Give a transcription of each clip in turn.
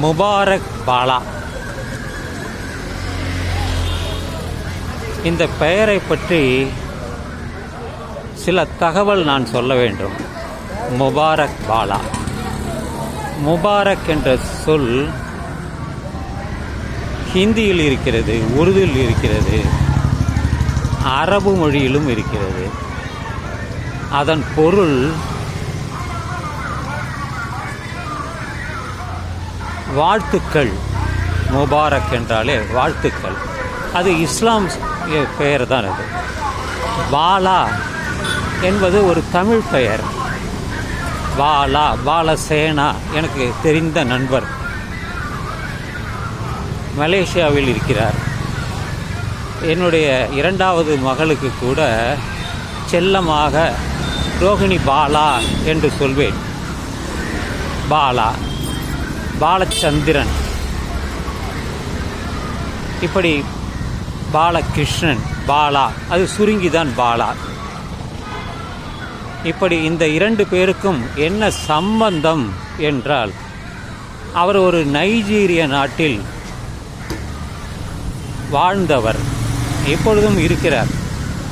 Mubarak Bala. இந்த பெயரை பற்றி சில தகவல் நான் சொல்ல வேண்டும். முபாரக் பாலா. முபாரக் என்ற சொல் ஹிந்தியில் இருக்கிறது உருதுவில் இருக்கிறது அரபு மொழியிலும் இருக்கிறது. அதன் பொருள் வாழ்த்துக்கள் முபாரக் என்றாலே வாழ்த்துக்கள். அது இஸ்லாம் பெயர் தான் அது. பாலா என்பது ஒரு தமிழ் பெயர். பாலா பாலசேனா எனக்கு தெரிந்த நண்பர். மலேசியாவில் இருக்கிறார். என்னுடைய இரண்டாவது மகளுக்கு கூட செல்லமாக ரோகிணி பாலா என்று சொல்வேன். பாலா. பாலச்சந்திரன். இப்படி பாலகிருஷ்ணன் பாலா அது சுருங்கிதான் பாலா. இப்படி இந்த இரண்டு பேருக்கும் என்ன சம்பந்தம் என்றால் அவர் ஒரு நைஜீரிய நாட்டில் வாழ்ந்தவர் எப்பொழுதும் இருக்கிறார்.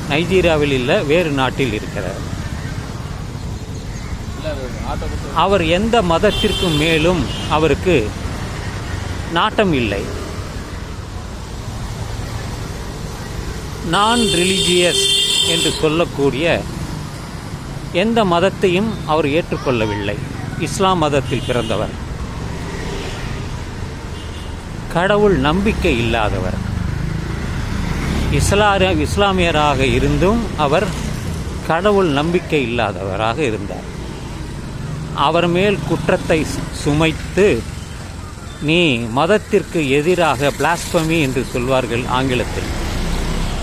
நைஜீரியாவில் இல்லை வேறு நாட்டில் இருக்கிறார். அவர் எந்த மதத்திற்கும் மேலும் அவருக்கு நாட்டம் இல்லை. நான் ரிலிஜியஸ் என்று சொல்லக்கூடிய எந்த மதத்தையும் அவர் ஏற்றுக்கொள்ளவில்லை. இஸ்லாம் மதத்தில் பிறந்தவர். கடவுள் நம்பிக்கை இல்லாதவர். இஸ்லார இஸ்லாமியராக இருந்தும் அவர் கடவுள் நம்பிக்கை இல்லாதவராக இருந்தார். அவர் மேல் குற்றத்தை சுமைத்து நீ மதத்திற்கு எதிராக பிளாஸ்பமி என்று சொல்வார்கள் ஆங்கிலத்தில்.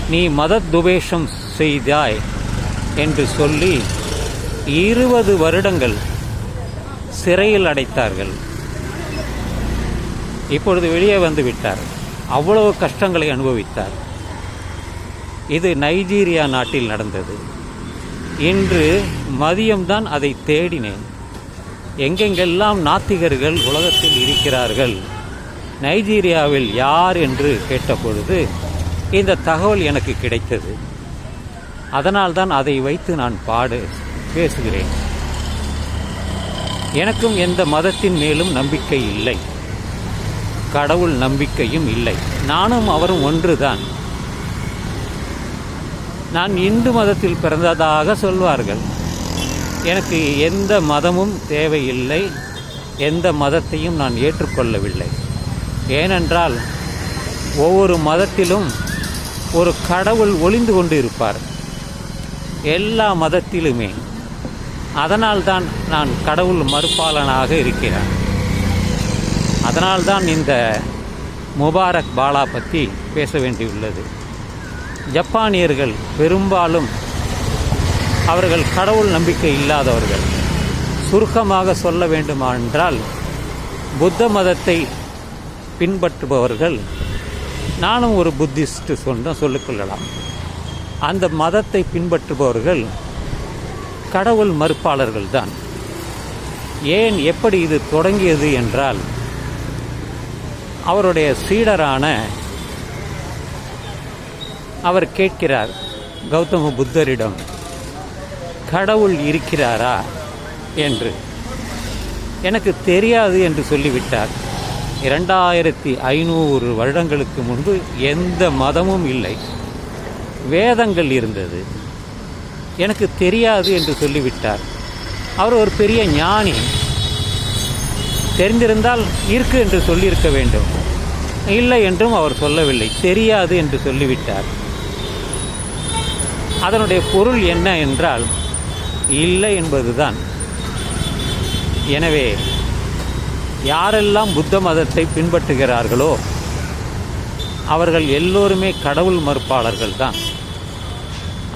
நீ மத துவேஷம் செய்தாய் என்று சொல்லி இருபது வருடங்கள் சிறையில் அடைத்தார்கள். இப்பொழுது வெளியே வந்து விட்டார். அவ்வளவு கஷ்டங்களை அனுபவித்தார். இது நைஜீரியா நாட்டில் நடந்தது. இன்று மதியம்தான் அதை தேடினேன். எங்கெங்கெல்லாம் நாத்திகர்கள் உலகத்தில் இருக்கிறார்கள்? நைஜீரியாவில் யார் என்று கேட்டபொழுது இந்த தகவல் எனக்கு கிடைத்தது. அதனால்தான் அதை வைத்து நான் பாடு பேசுகிறேன். எனக்கும் எந்த மதத்தின் மேலும் நம்பிக்கை இல்லை. கடவுள் நம்பிக்கையும் இல்லை. நானும் அவரும் ஒன்றுதான். நான் இந்து மதத்தில் பிறந்ததாக சொல்வார்கள். எனக்கு எந்த மதமும் தேவையில்லை. எந்த மதத்தையும் நான் ஏற்றுக்கொள்ளவில்லை. ஏனென்றால் ஒவ்வொரு மதத்திலும் ஒரு கடவுள் ஒளிந்து கொண்டு இருப்பார் எல்லா மதத்திலுமே. அதனால்தான் நான் கடவுள் மறுப்பாளனாக இருக்கிறேன். அதனால்தான் இந்த முபாரக் பாலா பற்றி பேச வேண்டியுள்ளது. ஜப்பானியர்கள் பெரும்பாலும் அவர்கள் கடவுள் நம்பிக்கை இல்லாதவர்கள். சுருக்கமாக சொல்ல வேண்டுமென்றால் புத்த மதத்தை பின்பற்றுபவர்கள் நானும் ஒரு புத்திஸ்ட் சொன்ன சொல்லிக்கொள்ளலாம் அந்த மதத்தை பின்பற்றுபவர்கள் கடவுள் மறுப்பாளர்கள் தான் ஏன் எப்படி இது தொடங்கியது என்றால் அவருடைய சீடரான அவர் கேட்கிறார் கௌதம புத்தரிடம் கடவுள் இருக்கிறாரா என்று. எனக்கு தெரியாது என்று சொல்லிவிட்டார். இரண்டாயிரத்தி ஐநூறு வருடங்களுக்கு முன்பு எந்த மதமும் இல்லை. வேதங்கள் இருந்தது. எனக்கு தெரியாது என்று சொல்லிவிட்டார். அவர் ஒரு பெரிய ஞானி. தெரிந்திருந்தால் இருக்கு என்று சொல்லியிருக்க வேண்டும். இல்லை என்றும் அவர் சொல்லவில்லை. தெரியாது என்று சொல்லிவிட்டார். அதனுடைய பொருள் என்ன என்றால் இல்லை என்பதுதான். எனவே யாரெல்லாம் புத்த மதத்தை பின்பற்றுகிறார்களோ அவர்கள் எல்லோருமே கடவுள் மறுப்பாளர்கள் தான்.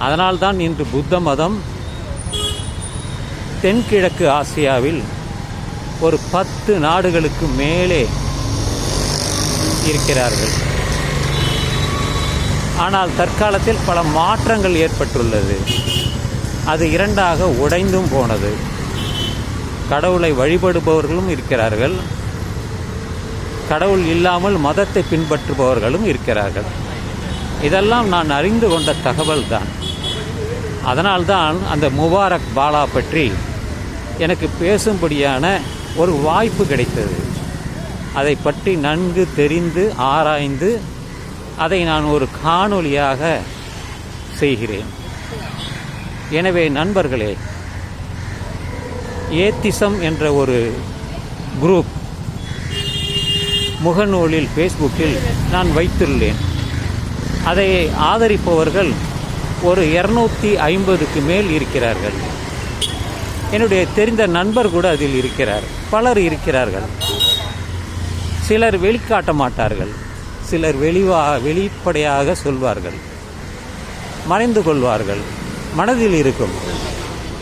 அதனால்தான் இன்று புத்த மதம் தென்கிழக்கு ஆசியாவில் ஒரு பத்து நாடுகளுக்கு மேலே இருக்கிறார்கள். ஆனால் தற்காலத்தில் பல மாற்றங்கள் ஏற்பட்டுள்ளது. அது இரண்டாக உடைந்தும் போனது. கடவுளை வழிபடுபவர்களும் இருக்கிறார்கள். கடவுள் இல்லாமல் மதத்தை பின்பற்றுபவர்களும் இருக்கிறார்கள். இதெல்லாம் நான் அறிந்து கொண்ட தகவல் தான் அதனால்தான் அந்த முபாரக் பாலா பற்றி எனக்கு பேசும்படியான ஒரு வாய்ப்பு கிடைத்தது. அதை பற்றி நன்கு தெரிந்து ஆராய்ந்து அதை நான் ஒரு காணொளியாக செய்கிறேன். எனவே நண்பர்களே ஏத்திசம் என்ற ஒரு குரூப் முகநூலில் ஃபேஸ்புக்கில் நான் வைத்துள்ளேன். அதை ஆதரிப்பவர்கள் ஒரு இரநூத்தி ஐம்பதுக்கு மேல் இருக்கிறார்கள். என்னுடைய தெரிந்த நண்பர் கூட அதில் இருக்கிறார். பலர் இருக்கிறார்கள். சிலர் வெளிக்காட்ட மாட்டார்கள். சிலர் வெளிவா வெளிப்படையாக சொல்வார்கள். மறைந்து கொள்வார்கள். மனதில் இருக்கும்.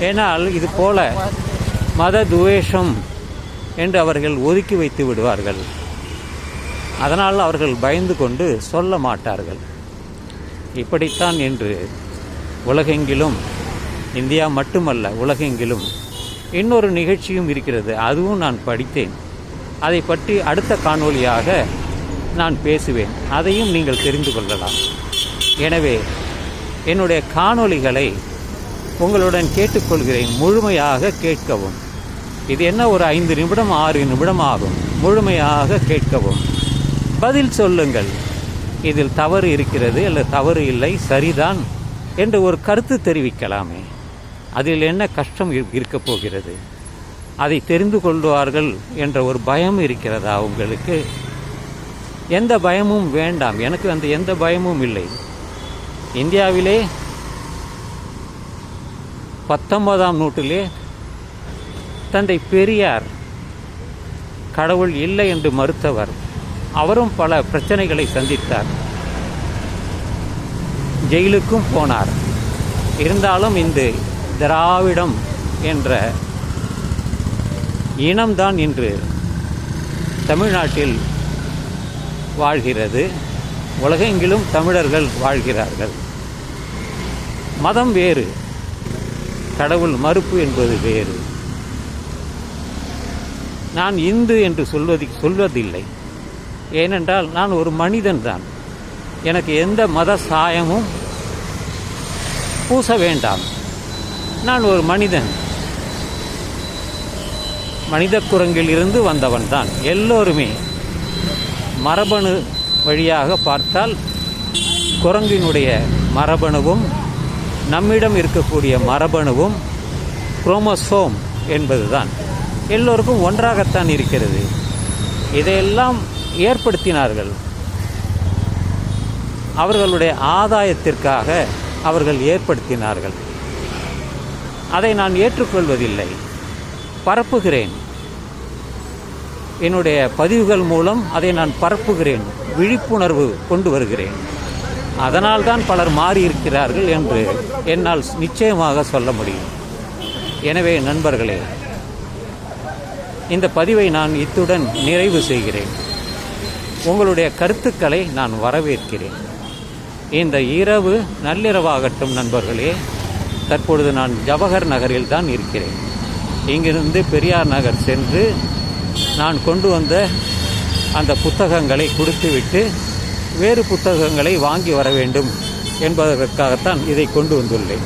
ஏனால் இது போல மத துவேஷம் என்று அவர்கள் ஒதுக்கி வைத்து விடுவார்கள். அதனால் அவர்கள் பயந்து கொண்டு சொல்ல மாட்டார்கள். இப்படித்தான் என்று உலகெங்கிலும் இந்தியா மட்டுமல்ல உலகெங்கிலும் இன்னொரு நிகழ்ச்சியும் இருக்கிறது. அதுவும் நான் படித்தேன். அதை பற்றி அடுத்த காணொளியாக நான் பேசுவேன். அதையும் நீங்கள் தெரிந்து கொள்ளலாம். எனவே என்னுடைய காணொளிகளை உங்களுடன் கேட்டுக்கொள்கிறேன் முழுமையாக கேட்கவும். இது என்ன ஒரு ஐந்து நிமிடம் ஆறு நிமிடம் ஆகும் முழுமையாக கேட்கவும். பதில் சொல்லுங்கள். இதில் தவறு இருக்கிறது அல்ல தவறு இல்லை சரிதான் என்று ஒரு கருத்து தெரிவிக்கலாமே. அதில் என்ன கஷ்டம் இருக்கப் போகிறது? அதை தெரிந்து கொள்வார்கள் என்ற ஒரு பயம் இருக்கிறதா உங்களுக்கு? எந்த பயமும் வேண்டாம். எனக்கு அந்த எந்த பயமும் இல்லை. இந்தியாவிலே பத்தொன்பதாம் நூற்றிலே தந்தை பெரியார் கடவுள் இல்லை என்று மறுத்தவர். அவரும் பல பிரச்சனைகளை சந்தித்தார். ஜெயிலுக்கும் போனார். இருந்தாலும் இந்த திராவிடம் என்ற இனம்தான் இன்று தமிழ்நாட்டில் வாழ்கிறது. உலகெங்கிலும் தமிழர்கள் வாழ்கிறார்கள். மதம் வேறு. கடவுள் மறுப்பு என்பது வேறு. நான் இந்து என்று சொல்வதை சொல்வதில்லை. ஏனென்றால் நான் ஒரு மனிதன் தான் எனக்கு எந்த மத சாயமும் பூச வேண்டாம். நான் ஒரு மனிதன். மனித குரங்கில் இருந்து வந்தவன் தான் எல்லோருமே மரபணு வழியாக பார்த்தால் குரங்கினுடைய மரபணுவும் நம்மிடம் இருக்கக்கூடிய மரபணுவும் குரோமோசோம் என்பதுதான். எல்லோருக்கும் ஒன்றாகத்தான் இருக்கிறது. இதையெல்லாம் ஏற்படுத்தினார்கள். அவர்களுடைய ஆதாயத்திற்காக அவர்கள் ஏற்படுத்தினார்கள். அதை நான் ஏற்றுக்கொள்வதில்லை. பரப்புகிறேன். என்னுடைய பதிவுகள் மூலம் அதை நான் பரப்புகிறேன். விழிப்புணர்வு கொண்டு வருகிறேன். அதனால்தான் பலர் மாறியிருக்கிறார்கள் என்று என்னால் நிச்சயமாக சொல்ல முடியும். எனவே நண்பர்களே இந்த பதிவை நான் இத்துடன் நிறைவு செய்கிறேன். உங்களுடைய கருத்துக்களை நான் வரவேற்கிறேன். இந்த இரவு நள்ளிரவாகட்டும் நண்பர்களே தற்பொழுது நான் ஜவஹர் நகரில் தான் இருக்கிறேன். இங்கிருந்து பெரியார் நகர் சென்று நான் கொண்டு வந்த அந்த புத்தகங்களை கொடுத்துவிட்டு வேறு புத்தகங்களை வாங்கி வர வேண்டும் என்பதற்காகத்தான் இதை கொண்டு வந்துள்ளேன்.